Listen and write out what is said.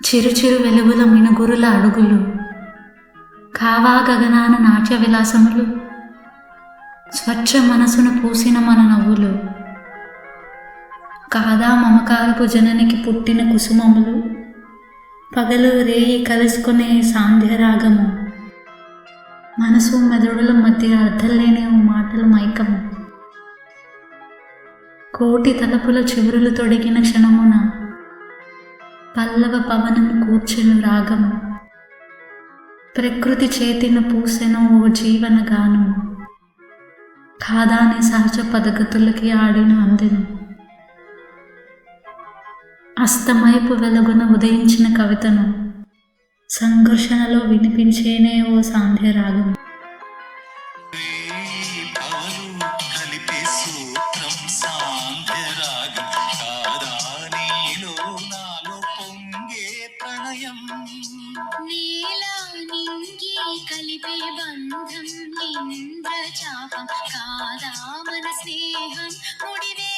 చిరు చిరు వెలుగుల మినుగురుల అడుగులు కావా గగనాన నాట్య విలాసములు స్వచ్ఛ మనసును పూసిన మన నవ్వులు కాదా మమకారపు జననికి పుట్టిన కుసుమములు పగలు రేయి కలుసుకునే సాంధ్యరాగము మనసు మెదడుల మధ్య అర్థం లేని మాటల మైకము. కోటి తలపుల చివురులు తొడిగిన క్షణమున పల్లవ పవనం కూర్చెను రాగము. ప్రకృతి చేతిన పూసెను ఓ జీవన గానము. కాదాని సహజ పదగతులకి ఆడిన అందెను. అస్తమైపు వెలుగున ఉదయించిన కవితను సంఘర్షణలో వినిపించేనే ఓ సాంధ్య రాగం కలిపే ప్రణయం నీలా నింగి కలిపే బంధం ఇంద్రచాపం కాదా మన స్నేహం? ముడివే